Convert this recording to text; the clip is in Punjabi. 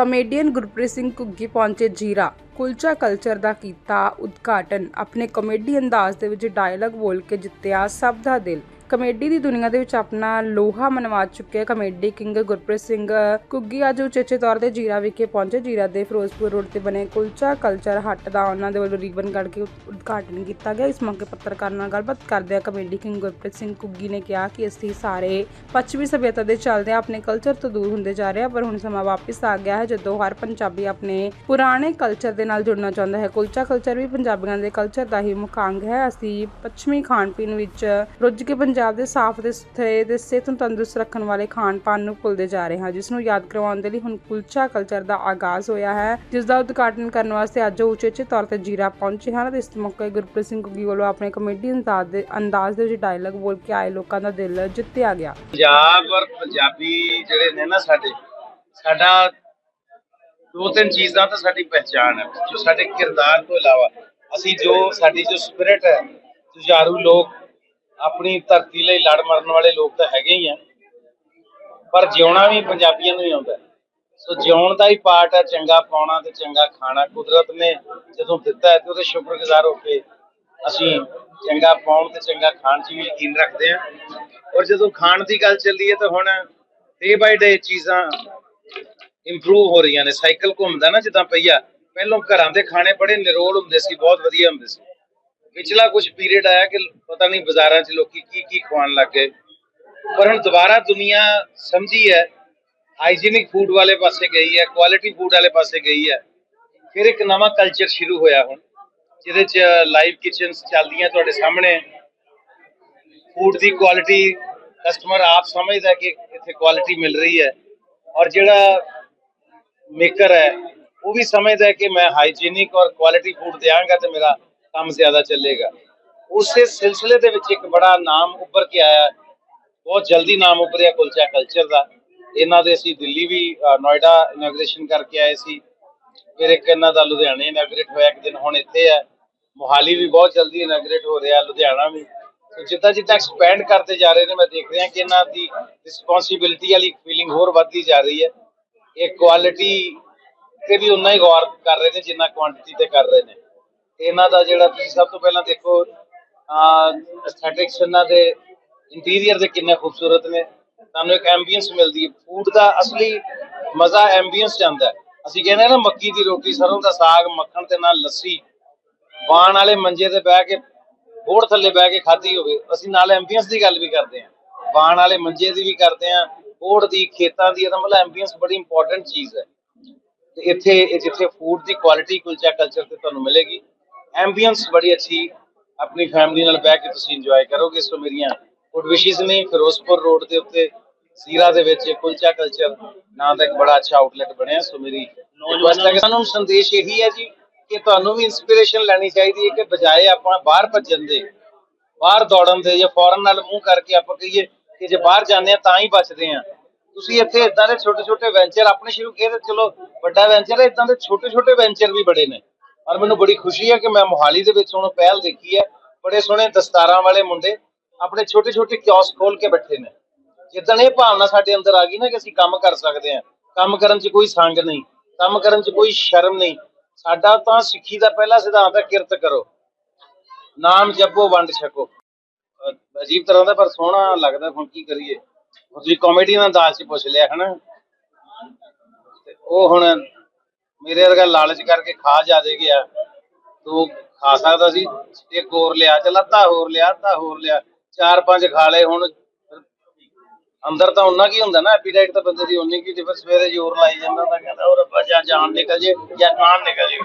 ਕਮੇਡੀਅਨ ਗੁਰਪ੍ਰੀਤ ਸਿੰਘ ਘੁੱਗੀ ਪਹੁੰਚੇ ਜੀਰਾ। ਕੁਲਚਾ ਕਲਚਰ ਦਾ ਕੀਤਾ ਉਦਘਾਟਨ। ਆਪਣੇ ਕਮੇਡੀ ਅੰਦਾਜ਼ ਦੇ ਵਿੱਚ ਡਾਇਲੌਗ ਬੋਲ ਕੇ ਜਿੱਤਿਆ ਸਭ ਦਾ ਦਿਲ। ਕਮੇਡੀ ਦੀ ਦੁਨੀਆ ਦੇ ਵਿੱਚ ਆਪਣਾ ਲੋਹਾ ਮਨਵਾ ਚੁੱਕਿਆ ਕਮੇਡੀ ਕਿੰਗ ਗੁਰਪ੍ਰੀਤ ਸਿੰਘ ਕੁੱਗੀ ਅੱਜ ਉਚੇਚੇ ਤੌਰ ਤੇ ਜੀਰਾ ਵਿਖੇ ਪਹੁੰਚੇ। ਜੀਰਾ ਦੇ ਫਿਰੋਜ਼ਪੁਰ ਰੋਡ ਤੇ ਬਣੇ ਕੁਲਚਾ ਕਲਚਰ ਹੱਟ ਦਾ ਉਹਨਾਂ ਦੇ ਵੱਲੋਂ ਰੀਬਨ ਕੱਢ ਕੇ ਉਦਘਾਟਨ ਕੀਤਾ ਗਿਆ। ਇਸ ਮੌਕੇ ਪੱਤਰਕਾਰਾਂ ਨਾਲ ਗੱਲਬਾਤ ਕਰਦਿਆਂ ਕਮੇਡੀ ਕਿੰਗ ਗੁਰਪ੍ਰੀਤ ਸਿੰਘ ਘੁੱਗੀ ਨੇ ਕਿਹਾ ਕਿ ਅਸੀਂ ਸਾਰੇ ਪੱਛਮੀ ਸਭਿਅਤਾ ਦੇ ਚੱਲਦੇ ਆਪਣੇ ਕਲਚਰ ਤੋਂ ਦੂਰ ਹੁੰਦੇ ਜਾ ਰਹੇ ਹਾਂ ਪਰ ਹੁਣ ਸਮਾਂ ਵਾਪਸ ਆ ਗਿਆ ਹੈ ਜਦੋਂ ਹਰ ਪੰਜਾਬੀ ਆਪਣੇ ਪੁਰਾਣੇ ਕਲਚਰ ਦੇ ਨਾਲ ਜੁੜਨਾ ਚਾਹੁੰਦਾ ਹੈ। ਕੁਲਚਾ ਕਲਚਰ ਵੀ ਪੰਜਾਬੀਆਂ ਦੇ ਕਲਚਰ ਦਾ ਹੀ ਮੁੱਖ ਅੰਗ ਹੈ। ਅਸੀਂ ਪੱਛਮੀ ਖਾਣ ਪੀਣ ਵਿੱਚ ਰੁੱਝ ਕੇ ਪੰਜਾਬ ਦੇ ਸਾਫ਼ ਤੇ ਸੁਥਰੇ ਤੇ ਸਿਹਤ ਨੂੰ ਤੰਦਰੁਸਤ ਰੱਖਣ ਵਾਲੇ ਖਾਣ ਪਾਣ ਨੂੰ ਭੁੱਲਦੇ ਜਾ ਰਹੇ ਹਾਂ, ਜਿਸ ਨੂੰ ਯਾਦ ਕਰਵਾਉਣ ਦੇ ਲਈ ਹੁਣ ਕੁਲਚਾ ਕਲਚਰ ਦਾ ਆਗਾਜ਼ ਹੋਇਆ ਹੈ, ਜਿਸ ਦਾ ਉਦਘਾਟਨ ਕਰਨ ਵਾਸਤੇ ਅੱਜ ਉਚੇਚੇ ਤੌਰ ਤੇ ਜੀਰਾ ਪਹੁੰਚੇ ਹਨ ਤੇ ਇਸ ਮੌਕੇ ਗੁਰਪ੍ਰੀਤ ਸਿੰਘ ਘੁੱਗੀ ਵੱਲੋਂ ਆਪਣੇ ਕਮੇਡੀ ਅੰਦਾਜ਼ ਦੇ ਅੰਦਾਜ਼ ਦੇ ਵਿੱਚ ਡਾਇਲੌਗ ਬੋਲ ਕੇ ਆਏ ਲੋਕਾਂ ਦਾ ਦਿਲ ਜਿੱਤਿਆ ਗਿਆ। ਪੰਜਾਬ ਔਰ ਪੰਜਾਬੀ ਜਿਹੜੇ ਨੇ ਨਾ ਸਾਡੇ, ਸਾਡਾ ਦੋ ਤਿੰਨ ਚੀਜ਼ਾਂ ਤਾਂ ਸਾਡੀ ਪਹਿਚਾਣ ਹੈ, ਜੋ ਸਾਡੇ ਕਿਰਦਾਰ ਤੋਂ ਇਲਾਵਾ ਅਸੀਂ ਜੋ, ਸਾਡੀ ਜੋ ਸਪਿਰਿਟ ਹੈ ਜੁਝਾਰੂ ਲੋਕ ਆਪਣੀ ਧਰਤੀ ਲਈ ਲੜ ਮਰਨ ਵਾਲੇ ਲੋਕ ਤਾਂ ਹੈਗੇ ਹੀ ਆ। ਪਰ ਜਿਉਣਾ ਵੀ ਪੰਜਾਬੀਆਂ ਨੂੰ ਹੀ ਆਉਂਦਾ। ਸੋ ਜਿਉਣ ਦਾ ਹੀ ਪਾਰਟ ਹੈ ਚੰਗਾ ਪਾਉਣਾ ਤੇ ਚੰਗਾ ਖਾਣਾ। ਕੁਦਰਤ ਨੇ ਜਦੋਂ ਦਿੱਤਾ ਹੈ ਤੇ ਉਹਦੇ ਸ਼ੁਕਰਗੁਜ਼ਾਰ ਹੋ ਕੇ ਅਸੀਂ ਚੰਗਾ ਪਾਉਣ ਤੇ ਚੰਗਾ ਖਾਣ 'ਚ ਵੀ ਯਕੀਨ ਰੱਖਦੇ ਹਾਂ। ਔਰ ਜਦੋਂ ਖਾਣ ਦੀ ਗੱਲ ਚੱਲਦੀ ਹੈ ਤਾਂ ਹੁਣ ਡੇ ਬਾਈ ਡੇ ਚੀਜ਼ਾਂ ਇੰਪਰੂਵ ਹੋ ਰਹੀਆਂ ਨੇ। ਸਾਈਕਲ ਘੁੰਮਦਾ ਨਾ ਜਿੱਦਾਂ ਪਈਆ। ਪਹਿਲਾਂ ਘਰਾਂ ਦੇ ਖਾਣੇ ਬੜੇ ਨਿਰੋਲ ਹੁੰਦੇ ਸੀ, ਬਹੁਤ ਵਧੀਆ ਹੁੰਦੇ ਸੀ। ਪਿਛਲਾ ਕੁਝ ਪੀਰੀਅਡ ਆਇਆ ਕਿ ਪਤਾ ਨਹੀਂ ਬਾਜ਼ਾਰਾਂ 'ਚ ਲੋਕੀ ਕੀ ਕੀ ਖਵਾਉਣ ਲੱਗ ਗਏ। ਪਰ ਹੁਣ ਦੁਬਾਰਾ ਦੁਨੀਆ ਸਮਝੀ ਹੈ ਹਾਈਜੀਨਿਕ ਫੂਡ ਵਾਲੇ ਪਾਸੇ ਗਈ ਹੈ ਕੁਆਲਿਟੀ ਫੂਡ ਵਾਲੇ ਪਾਸੇ ਗਈ ਹੈ, ਫਿਰ ਇੱਕ ਨਵਾਂ ਕਲਚਰ ਸ਼ੁਰੂ ਹੋਇਆ ਹੁਣ, ਜਿਹਦੇ 'ਚ ਲਾਈਵ ਕਿਚਨਸ ਚੱਲਦੀਆਂ ਤੁਹਾਡੇ ਸਾਹਮਣੇ। ਫੂਡ ਦੀ ਕੁਆਲਿਟੀ ਕਸਟਮਰ ਆਪ ਸਮਝਦਾ ਕਿ ਇੱਥੇ ਕੁਆਲਿਟੀ ਮਿਲ ਰਹੀ ਹੈ, ਔਰ ਜਿਹੜਾ ਮੇਕਰ ਹੈ, ਉਹ ਵੀ ਸਮਝਦਾ ਕਿ ਮੈਂ ਹਾਈਜੀਨਿਕ ਔਰ ਕੁਆਲਿਟੀ ਫੂਡ ਦਿਆਂਗਾ ਤੇ ਮੇਰਾ ਕੰਮ ਜ਼ਿਆਦਾ ਚੱਲੇਗਾ। ਉਸੇ ਸਿਲਸਿਲੇ ਦੇ ਵਿੱਚ ਇੱਕ ਬੜਾ ਨਾਮ ਉੱਭਰ ਕੇ ਆਇਆ। ਬਹੁਤ ਜਲਦੀ ਨਾਮ ਉੱਭਰਿਆ ਕੁਲਚਾ ਕਲਚਰ ਦਾ। ਇਹਨਾਂ ਦੇ ਅਸੀਂ ਦਿੱਲੀ ਵੀ ਨੋਇਡਾ ਇਨੋਗ੍ਰੇਸ਼ਨ ਕਰਕੇ ਆਏ ਸੀ। ਫਿਰ ਇੱਕ ਇਹਨਾਂ ਦਾ ਲੁਧਿਆਣੇ ਇਨੋਗ੍ਰੇਟ ਹੋਇਆ ਇੱਕ ਦਿਨ, ਹੁਣ ਇੱਥੇ ਹੈ। ਮੋਹਾਲੀ ਵੀ ਬਹੁਤ ਜਲਦੀ ਇਨੋਗ੍ਰੇਟ ਹੋ ਰਿਹਾ, ਲੁਧਿਆਣਾ ਵੀ। ਸੋ ਜਿੱਦਾਂ ਜਿੱਦਾਂ ਐਕਸਪੈਂਡ ਕਰਦੇ ਜਾ ਰਹੇ ਨੇ, ਮੈਂ ਦੇਖ ਰਿਹਾ ਕਿ ਇਹਨਾਂ ਦੀ ਰਿਸਪੌਂਸਿਬਿਲਟੀ ਵਾਲੀ ਫੀਲਿੰਗ ਹੋਰ ਵੱਧਦੀ ਜਾ ਰਹੀ ਹੈ। ਇਹ ਕੁਆਲਿਟੀ ਤੇ ਵੀ ਉਨਾ ਹੀ ਗੌਰ ਕਰ ਰਹੇ ਨੇ ਜਿੰਨਾ ਕੁਆਂਟੀਟੀ ਤੇ ਕਰ ਰਹੇ ਨੇ। ਇਹਨਾਂ ਦਾ ਜਿਹੜਾ ਤੁਸੀਂ ਸਭ ਤੋਂ ਪਹਿਲਾਂ ਦੇਖੋ ਐਸਥੈਟਿਕਸ ਇਹਨਾਂ ਦੇ ਇੰਟੀਰੀਅਰ ਦੇ ਕਿੰਨੇ ਖੂਬਸੂਰਤ ਨੇ। ਤੁਹਾਨੂੰ ਇੱਕ ਐਂਬੀਐਂਸ ਮਿਲਦੀ ਹੈ। ਫੂਡ ਦਾ ਅਸਲੀ ਮਜ਼ਾ ਐਂਬੀਐਂਸ ਜਾਂਦਾ ਹੈ। ਅਸੀਂ ਕਹਿੰਦੇ ਨਾ, ਮੱਕੀ ਦੀ ਰੋਟੀ, ਸਰੋਂ ਦਾ ਸਾਗ, ਮੱਖਣ ਤੇ ਨਾਲ ਲੱਸੀ। ਬਾਣ ਵਾਲੇ ਮੰਜੇ ਤੇ ਬਹਿ ਕੇ, ਬੋੜ ਥੱਲੇ ਬਹਿ ਕੇ ਖਾਧੀ ਹੋਵੇ, ਅਸੀਂ ਨਾਲ ਐਂਬੀਐਂਸ ਦੀ ਗੱਲ ਵੀ ਕਰਦੇ ਹਾਂ। ਬਾਣ ਵਾਲੇ ਮੰਜੇ ਦੀ ਵੀ ਕਰਦੇ ਹਾਂ। ਬੋੜ ਦੀ, ਖੇਤਾਂ ਦੀ ਇਹਦਾ ਮਤਲਬ ਐਂਬੀਐਂਸ ਬੜੀ ਇੰਪੋਰਟੈਂਟ ਚੀਜ਼ ਹੈ। ਤੇ ਇੱਥੇ ਜਿੱਥੇ ਫੂਡ ਦੀ ਕੁਆਲਿਟੀ ਕੁਲਚਾ ਕਲਚਰ ਤੇ ਤੁਹਾਨੂੰ ਮਿਲੇਗੀ। ਐਂਬੀਐਂਸ ਬੜੀ ਅੱਛੀ ਆਪਣੀ ਫੈਮਿਲੀ ਨਾਲ ਬਹਿ ਕੇ ਤੁਸੀਂ ਇੰਜੋਏ ਕਰੋਗੇ ਸੋ ਮੇਰੀਆਂ ਗੁੱਡ ਵਿਸ਼ੇਸ ਨੇ ਫਿਰੋਜ਼ਪੁਰ ਰੋਡ ਦੇ ਉੱਤੇ ਸੀਰਾ ਦੇ ਵਿੱਚ ਕੁਲਚਾ ਕਲਚਰ ਨਾਂ ਦਾ ਇੱਕ ਬੜਾ ਅੱਛਾ ਆਊਟਲੈਟ ਬਣਿਆ ਸੋ ਮੇਰੀ ਕਿ ਸਾਨੂੰ ਸੰਦੇਸ਼ ਇਹੀ ਹੈ ਜੀ ਕਿ ਤੁਹਾਨੂੰ ਵੀ ਇਨਸਪੀਰੇਸ਼ਨ ਲੈਣੀ ਚਾਹੀਦੀ ਹੈ ਕਿ ਬਜਾਏ ਆਪਾਂ ਬਾਹਰ ਭੱਜਣ ਦੇ ਬਾਹਰ ਦੌੜਨ ਦੇ ਜਾਂ ਫੌਰਨ ਨਾਲ ਮੂੰਹ ਕਰਕੇ ਆਪਾਂ ਕਹੀਏ ਕਿ ਜੇ ਬਾਹਰ ਜਾਂਦੇ ਆ ਤਾਂ ਹੀ ਬਚਦੇ ਆ ਤੁਸੀਂ ਇੱਥੇ ਇਦਾਂ ਦੇ ਛੋਟੇ ਛੋਟੇ ਵੈਂਚਰ ਆਪਣੇ ਸ਼ੁਰੂ ਕੀਤੇ ਚਲੋ ਵੱਡਾ ਵੈਂਚਰ ਹੈ ਇਦਾਂ ਦੇ ਛੋਟੇ ਛੋਟੇ ਵੈਂਚਰ ਵੀ ਬੜੇ ਨੇ। ਔਰ ਮੈਨੂੰ ਬੜੀ ਖੁਸ਼ੀ ਹੈ ਕਿ ਮੈਂ ਮੋਹਾਲੀ ਦੇ ਵਿੱਚ ਹੁਣ ਪਹਿਲ ਦੇਖੀ ਹੈ। ਬੜੇ ਸੋਹਣੇ ਦਸਤਾਰਾਂ ਵਾਲੇ ਮੁੰਡੇ ਆਪਣੇ ਛੋਟੇ ਛੋਟੇ ਕਿਓਸਕ ਖੋਲ ਕੇ ਬੈਠੇ ਨੇ। ਜਿੱਦਣ ਇਹ ਭਾਵਨਾ ਸਾਡੇ ਅੰਦਰ ਆ ਗਈ ਨਾ ਕਿ ਅਸੀਂ ਕੰਮ ਕਰ ਸਕਦੇ ਹਾਂ। ਕੰਮ ਕਰਨ 'ਚ ਕੋਈ ਸੰਗ ਨਹੀਂ, ਕੰਮ ਕਰਨ 'ਚ ਕੋਈ ਸ਼ਰਮ ਨਹੀਂ। ਸਾਡਾ ਤਾਂ ਸਿੱਖੀ ਦਾ ਪਹਿਲਾ ਸਿਧਾਂਤ ਹੈ, ਕਿਰਤ ਕਰੋ। ਨਾਮ ਜਪੋ, ਵੰਡ ਛਕੋ। ਅਜੀਬ ਤਰ੍ਹਾਂ ਦਾ ਪਰ ਸੋਹਣਾ ਲੱਗਦਾ, ਹੁਣ ਕੀ ਕਰੀਏ? ਤੁਸੀਂ ਕਾਮੇਡੀ ਦਾ ਅੰਦਾਜ਼ 'ਚ ਪੁੱਛ ਲਿਆ, ਹਨਾ? ਉਹ ਹੁਣ ਮੇਰੇ ਵਰਗਾ ਲਾਲਚ ਕਰਕੇ ਖਾ ਜਾਦੇ ਗਿਆ। ਤੂੰ ਖਾ ਸਕਦਾ ਸੀ। ਇੱਕ ਹੋਰ ਲਿਆ, ਚੱਲ ਅੱਧਾ ਹੋਰ ਲਿਆ, ਅੱਧਾ ਹੋਰ ਲਿਆ। ਚਾਰ ਪੰਜ ਖਾ ਲਏ, ਹੁਣ ਅੰਦਰ ਤਾਂ ਉਹਨਾਂ ਕੀ ਹੁੰਦਾ ਨਾ ਐਪੀਟਾਈਟ ਤਾਂ ਬੰਦੇ ਦੀ ਉਨੀ ਕੀ ਤੇ ਫਿਰ ਸਵੇਰੇ ਜ਼ੋਰ ਲਾਈ ਜਾਂਦਾ। ਤਾਂ ਕਹਿੰਦਾ ਉਹ ਰੱਬਾ, ਜਾਂ ਜਾਨ ਨਿਕਲ ਜੇ, ਜਾਂ ਜਾਨ ਨਿਕਲ ਜੇ।